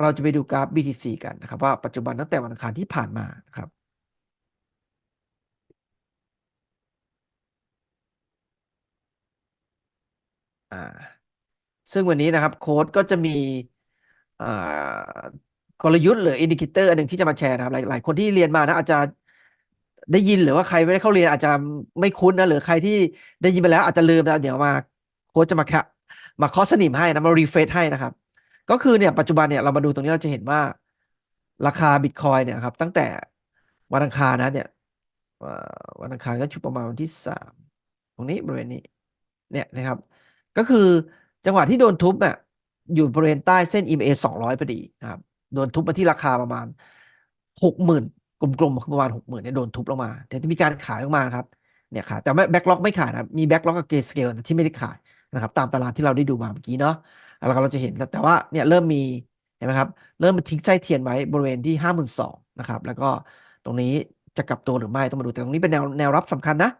เราจะไปดูกราฟ BTC กันนะครับ ว่าปัจจุบันตั้งแต่วันอังคารที่ผ่านมานะครับอ่าซึ่งวันนี้นะครับโค้ดก็จะมีกลยุทธ์หรืออินดิเคเตอร์อันหนึ่งที่จะมาแชร์นะครับหลายหลายคนที่เรียนมานะอาจจะได้ยินหรือว่าใครไม่ได้เข้าเรียนอาจจะไม่คุ้นนะหรือใครที่ได้ยินไปแล้วอาจจะลืมนะเดี๋ยวมาโค้ดจะมาแคมาคอสนิมให้นะมารีเฟรชให้นะครับ ก็คือเนี่ยปัจจุบันเนี่ยเรามาดูตรงนี้เราจะเห็นว่าราคาบิตคอยเนี่ยครับตั้งแต่วันอังคารนะเนี่ยวันอังคารก็ชุดประมาณวันที่สามตรงนี้บริเวณนี้เนี่ยนะครับ ก็คือจังหวะที่โดนทุบอะอยู่บริเวณใต้เส้น EMA 200พอดีนะครับโดนทุบมาที่ราคาประมาณหกหมื่นกลมๆคือประมาณหกหมื่นเนี่ยโดนทุบลงมาเดี๋ยวจะมีการขายลงมานะครับเนี่ยขายแต่ไม่แบ็กล็อกไม่ขายนะมีแบ็กล็อกกับเกสเกลที่ไม่ได้ขายนะครับตามตารางที่เราได้ดูมาเมื่อกี้เนาะ แล้วก็เราจะเห็นแต่ว่าเนี่ยเริ่มมีเห็นไหมครับเริ่มมาทิ้งไส้เทียนไว้บริเวณที่ห้าหมื่นสองนะครับแล้วก็ตรงนี้จะกลับตัวหรือไม่ต้องมาดูแต่ตรงนี้เป็นแนวแนวรับสำคัญนะ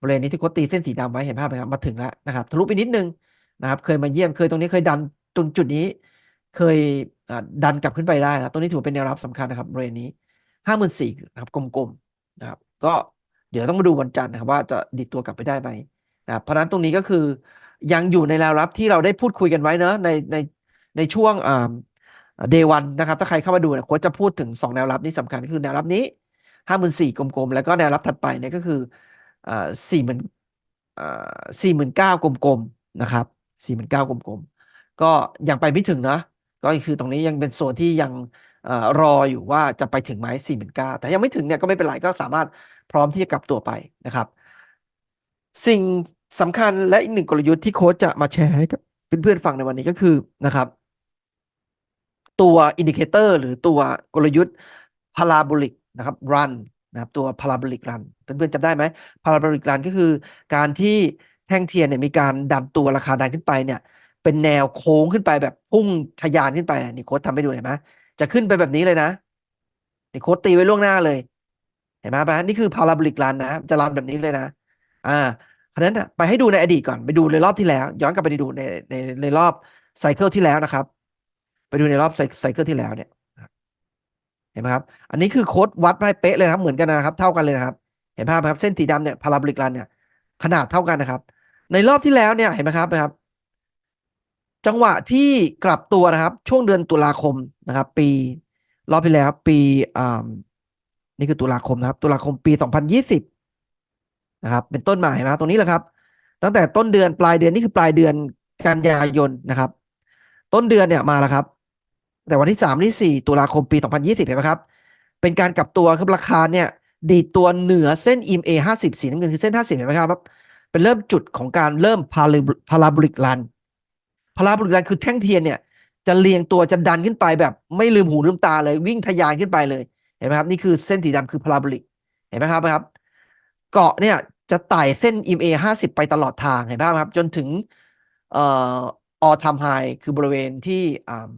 บริเวณนี้ที่โค้ดตีเส้นสีดำไว้เห็นภาพไหมครับมาถึงแล้วนะครับทะลุไปนิดนึงนะครับเคยมาเยี่ยมเคยตรงนี้เคยดันตรงจุดนี้ เคยดันกลับขึ้นไปได้นะตรงนี้ถือว่าเป็นแนวรับสำคัญนะครับบริเวณนี้ห้าหมื่นสี่นะครับกลมๆนะครับก็เดี๋ยวต้องมาดูวันจันทร์นะครับว่าจะดิดตัวกลับไปได้ไหมนะเพราะฉะนั้นตรงนี้ก็คือ ยังอยู่ในแนวรับที่เราได้พูดคุยกันไว้เนอะในในในช่วงอ่าเดวันนะครับ ถ้าใครเข้ามาดูเนี่ยโค้ชจะพูดถึงสองแนวรับนี้สำคัญก็คือแนวรับนี้ห้าหมื่นสี่กลมๆ แล้วก็แนวรับถัดไปเนี่ยก็คืออ่าสี่หมื่นอ่สี่หมื่นเก้ากลมๆนะครับสี่หมื่นเก้ากลมๆ ก็ยังไปไม่ถึงนะ ก็คือตรงนี้ยังเป็นโซนที่ยังอรออยู่ว่าจะไปถึงไหมสี่หมื่นเก้าแต่ยังไม่ถึงเนี่ยก็ไม่เป็นไรก็สามารถพร้อมที่จะกลับตัวไปนะครับ สิ่งสำคัญและอีกหนึ่งกลยุทธ์ที่โค้ชจะมาแชร์ให้กับเพื่อนๆฟังในวันนี้ก็คือนะครับ ตัวอินดิเคเตอร์หรือตัวกลยุทธ์พาราโบลิกนะครับ run นะครับตัวพาราโบลิก run เพื่อนๆจำได้ไหมพาราโบลิก run ก็คือการที่แท่งเทียนเนี่ยมีการดันตัวราคาดันขึ้นไปเนี่ย เป็นแนวโค้งขึ้นไปแบบพุ่งทะยานขึ้นไปนี่โค้ดทำให้ดูเห็นไหมจะขึ้นไปแบบนี้เลยนะนี่โค้ดตีไว้ล่วงหน้าเลย เห็นไหมปะนี่คือพาราโบลิก run นะจะรันแบบนี้เลยนะ อ่าเพราะนั้นไปให้ดูในอดีตก่อนไปดูในรอบที่แล้ว ย้อนกลับไปดูในในในรอบไซเคิลที่แล้วนะครับ ไปดูในรอบไซเคิลที่แล้วเนี่ยเห็นไหมครับ อันนี้คือโค้ดวัดให้เป๊ะเลยนะครับเหมือนกันนะครับ เท่ากันเลยนะครับ เห็นภาพไหมครับเส้นสีดำเนี่ยพาราบลิกรันเนี่ยขนาดเท่ากันนะครับ ในรอบที่แล้วเนี่ยเห็นไหมครับนะครับ จังหวะที่กลับตัวนะครับ ช่วงเดือนตุลาคมนะครับ ปีรอบที่แล้วปีอ่านี่คือตุลาคมนะครับ ตุลาคมปี 2020 นะครับ เป็นต้นมาเห็นไหมครับตรงนี้แหละครับ ตั้งแต่ต้นเดือนปลายเดือนนี่คือปลายเดือนกันยายนนะครับ ต้นเดือนเนี่ยมาแล้วครับ แต่วันที่สามที่สี่ตุลาคมปี 2020 เห็นไหมครับ เป็นการกลับตัวครับราคาเนี่ยดีดตัวเหนือเส้น EMA 50 สีน้ำเงินคือเส้น 50 เห็นไหมครับ เป็นเริ่มจุดของการเริ่มพาราบริกรันพาราบริกรันคือแท่งเทียนเนี่ยจะเรียงตัวจะดันขึ้นไปแบบไม่ลืมหูลืมตาเลยวิ่งทะยานขึ้นไปเลยเห็นไหมครับนี่คือเส้นสีดำคือพาราบริกเห็นไหมครับครับ เกาะเนี่ยจะไต่เส้น EMA 50 ไปตลอดทางเห็นไหมครับ จนถึงเอ่อออทามไฮคือบริเวณที่อ่า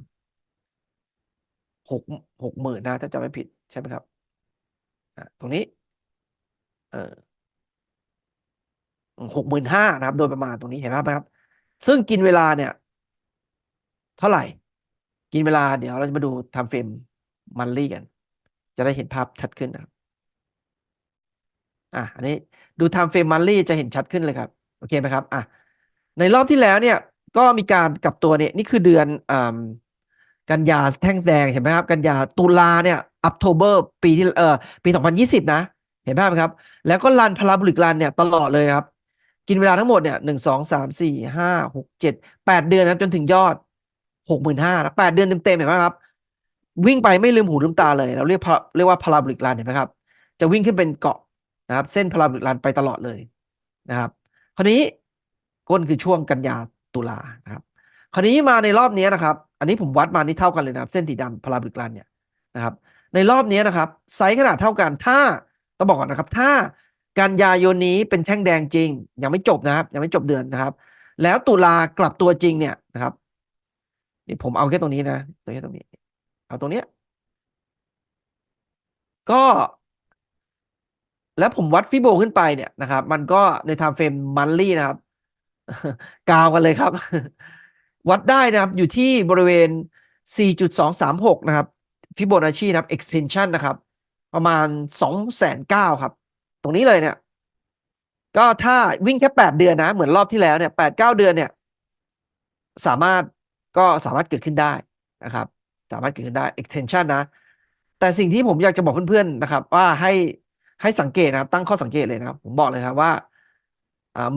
หกหกหมื่นนะ ถ้าจำไม่ผิดใช่ไหมครับตรงนี้ เออหกหมื่นห้านะครับ โดยประมาณตรงนี้เห็นไหมครับ ซึ่งกินเวลาเนี่ย เท่าไหร่ กินเวลาเดี๋ยวเราจะมาดูทำเฟรมมันลี่กัน จะได้เห็นภาพชัดขึ้นนะครับ อะอันนี้ดู time frame monthly จะเห็นชัดขึ้นเลยครับ โอเคไหมครับอะในรอบที่แล้วเนี่ยก็มีการกลับตัวเนี่ยนี่คือเดือนอ่ากันยาแท่งแดงเห็นไหมครับ กันยาตุลาเนี่ย October ปีที่เอ่อปี 2020 นะ เห็นภาพไหมครับ แล้วก็รันพาราบริกรันเนี่ยตลอดเลยครับ กินเวลาทั้งหมดเนี่ยหนึ่งสองสามสี่ห้าหกเจ็ดแปดเดือนนะครับจนถึงยอดหกหมื่นห้านะแปดเดือนเต็มๆเห็นไหมครับ วิ่งไปไม่ลืมหูลืมตาเลย เราเรียกเรียกว่าพาราบริกรันเห็นไหมครับ จะวิ่งขึ้นเป็นเกาะ นะครับ เส้นพาราบริกรันไปตลอดเลยนะครับ คราวนี้ก้นคือช่วงกันยาตุลานะครับ คราวนี้มาในรอบนี้นะครับ อันนี้ผมวัดมานี่เท่ากันเลยนะครับ เส้นสีดำพาราบริกรันเนี่ยนะครับ ในรอบนี้นะครับไซส์ขนาดเท่ากันถ้าต้องบอกก่อนนะครับ ถ้ากันยายนนี้เป็นแท่งแดงจริง ยังไม่จบนะครับ ยังไม่จบเดือนนะครับ แล้วตุลากลับตัวจริงเนี่ยนะครับนี่ผมเอาแค่ตรงนี้นะตรงนี้ตรงนี้ เอาตรงเนี้ยก็ แล้วผมวัดฟิโบขึ้นไปเนี่ยนะครับ มันก็ในไทม์เฟรมมันลี่นะครับกาวกันเลยครับ วัดได้นะครับอยู่ที่บริเวณ 4.236 นะครับฟิโบนัชชีนะครับ extension นะครับ ประมาณ 209,000ครับ ตรงนี้เลยเนี่ย ก็ถ้าวิ่งแค่ 8 เดือนนะ เหมือนรอบที่แล้วเนี่ย 8 9 เดือนเนี่ย สามารถก็สามารถเกิดขึ้นได้นะครับ สามารถเกิดขึ้นได้ extension นะ แต่สิ่งที่ผมอยากจะบอกเพื่อนๆนะครับ ว่าให้ ให้สังเกตนะครับ ตั้งข้อสังเกตเลยนะครับ ผมบอกเลยครับว่า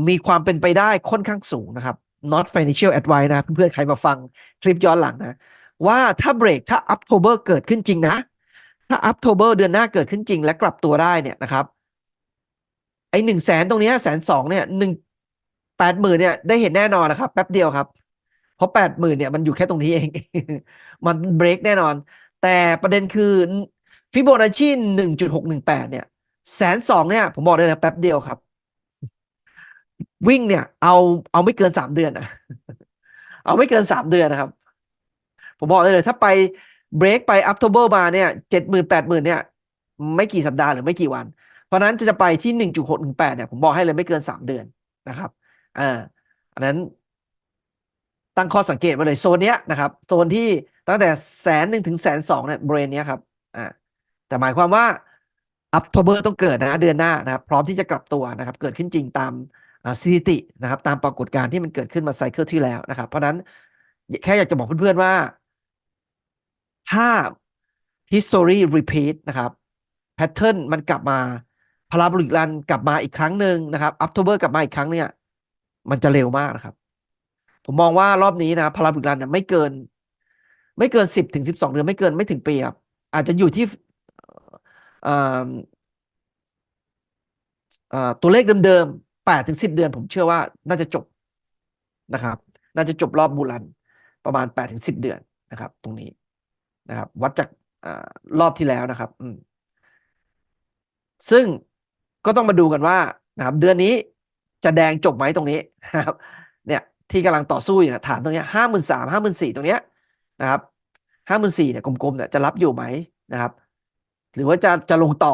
มีความเป็นไปได้ค่อนข้างสูงนะครับ not financial advice นะเพื่อนๆใครมาฟังคลิปย้อนหลังนะ ว่าถ้าเบรกถ้า October เกิดขึ้นจริงนะ ถ้า October เดือนหน้าเกิดขึ้นจริง และกลับตัวได้เนี่ยนะครับ ไอ้หนึ่งแสนตรงนี้แสนสองเนี่ยหนึ่งแปดหมื่นเนี่ยได้เห็นแน่นอนนะครับ แป๊บเดียวครับ เพราะแปดหมื่นเนี่ยมันอยู่แค่ตรงนี้เอง มันเบรกแน่นอน แต่ประเด็นคือฟิโบนัชชีหนึ่งจุดหกหนึ่งแปดเนี่ย แสนสองเนี่ยผมบอกได้เลยแป๊บเดียวครับ วิ่งเนี่ย เอาเอาไม่เกินสามเดือนอะเอาไม่เกินสามเดือนนะครับ ผมบอกได้เลย ถ้าไปเบรกไปอัพโทเบอร์มาเนี่ยเจ็ดหมื่นแปดหมื่นเนี่ย ไม่กี่สัปดาห์หรือไม่กี่วัน เพราะนั้นจะไปที่หนึ่งจุดหกหนึ่งแปดเนี่ยผมบอกให้เลยไม่เกินสามเดือนนะครับอ่าอันนั้นตั้งข้อสังเกตไว้เลยโซนเนี้ยนะครับโซนที่ตั้งแต่แสนหนึ่งถึงแสนสองเนี่ยบริเวณเนี้ยครับอ่าแต่หมายความว่า อัพโทเบอร์ต้องเกิดนะเดือนหน้านะครับพร้อมที่จะกลับตัวนะครับเกิดขึ้นจริงตามสถิตินะครับตามปรากฏการณ์ที่มันเกิดขึ้นมาไซเคิลที่แล้วนะครับ เพราะนั้นแค่อยากจะบอกเพื่อนๆว่า ถ้า history repeat นะครับ pattern มันกลับมาพาราโบลิกรันกลับมาอีกครั้งหนึ่งนะครับอั c โ o เบอร์กลับมาอีกครั้งเนี่ย มันจะเร็วมากนะครับ ผมมองว่ารอบนี้นะพาราโบลิกรันเนี่ยไม่เกิน ไม่เกินสิบถึงสิบสองเดือนไม่เกินไม่ถึงปีครับอาจจะอยู่ที่ ตัวเลขเดิมๆแปดถึงสิบเดือน ผมเชื่อว่าน่าจะจบนะครับ น่าจะจบรอบบูรันประมาณแปดถึงสิบเดือนนะครับ ตรงนี้นะครับ วัดจากอรอบที่แล้วนะครับซึ่งก็ต้องมาดูกันว่านะครับ เดือนนี้จะแดงจบไหมตรงนี้นะครับ เนี่ยที่กำลังต่อสู้อยู่นะฐานตรงนี้ห้าหมื่นสามห้าหมื่นสี่ตรงเนี้ยนะครับห้าหมื่นสี่เนี่ยกลมๆเนี่ยจะรับอยู่ไหมนะครับ หรือว่าจะจะลงต่อ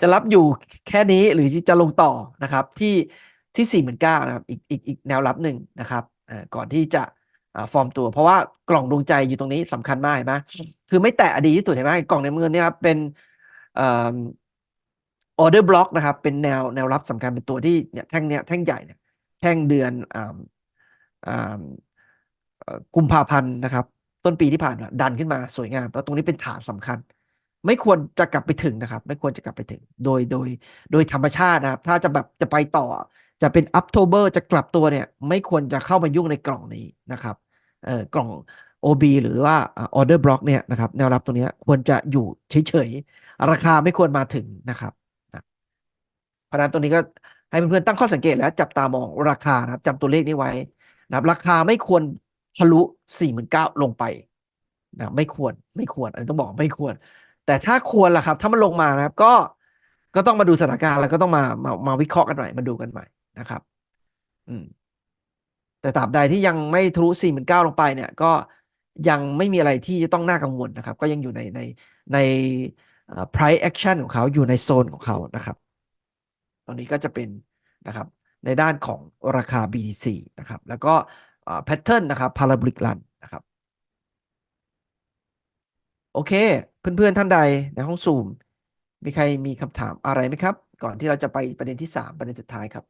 จะรับอยู่แค่นี้หรือจะลงต่อนะครับที่ที่สี่หมื่นเก้านะครับอีกอีกอีกแนวรับหนึ่งนะครับก่อนที่จะฟอร์มตัว เพราะว่ากล่องดวงใจอยู่ตรงนี้สำคัญมากเห็นไหมคือไม่แตะอดีตที่สุดเห็นไหมกล่องในเมือเนี่ยครับเป็นออเดอร์บล็อกนะครับ เป็นแนวแนวรับสำคัญเป็นตัวที่เนี่ยแท่งเนี้ยแท่งใหญ่เนี่ยแท่งเดือนอ่าอ่ากุมภาพันธ์นะครับ ต้นปีที่ผ่านมาดันขึ้นมาสวยงามแล้วตรงนี้เป็นฐานสำคัญ ไม่ควรจะกลับไปถึงนะครับ ไม่ควรจะกลับไปถึง โดยโดยโดยธรรมชาตินะครับ ถ้าจะแบบจะไปต่อ จะเป็นอั t โ b เบอร์จะกลับตัวเนี่ย ไม่ควรจะเข้ามายุ่งในกล่องนี้นะครับเอ่อกล่อง OB หรือว่าออเดอร์บล็อกเนี่ยนะครับแนวรับตรงนี้ควรจะอยู่เฉยๆ ราคาไม่ควรมาถึงนะครับนะเพราะนั้นตัวนี้ก็ให้เพื่อนๆตั้งข้อสังเกตแล้วจับตามองราคานะครับจำตัวเลขนี้ไว้นะครับราคาไม่ควรทะลุสี่หมื่นเก้าลงไปนะไม่ควรไม่ควรอันนี้ต้องบอกไม่ควร แต่ถ้าควรล่ะครับ ถ้ามันลงมานะครับ ก็ก็ต้องมาดูสถานการณ์แล้วก็ต้องมามามาวิเคราะห์กันใหม่มาดูกันใหม่นะครับ อืม แต่ตราบใดที่ยังไม่ทะลุสี่หมื่นเก้าลงไปเนี่ย ก็ยังไม่มีอะไรที่จะต้องน่ากังวลนะครับ ก็ยังอยู่ในในใน price action ของเขาอยู่ในโซนของเขานะครับ ตรงนี้ก็จะเป็นนะครับ ในด้านของราคา BTC นะครับ แล้วก็ pattern นะครับ parabolic run นะครับ โอเค เพื่อนๆท่านใดในห้องซูม มีใครมีคำถามอะไรไหมครับ ก่อนที่เราจะไปประเด็นที่ 3 ประเด็นสุดท้ายครับ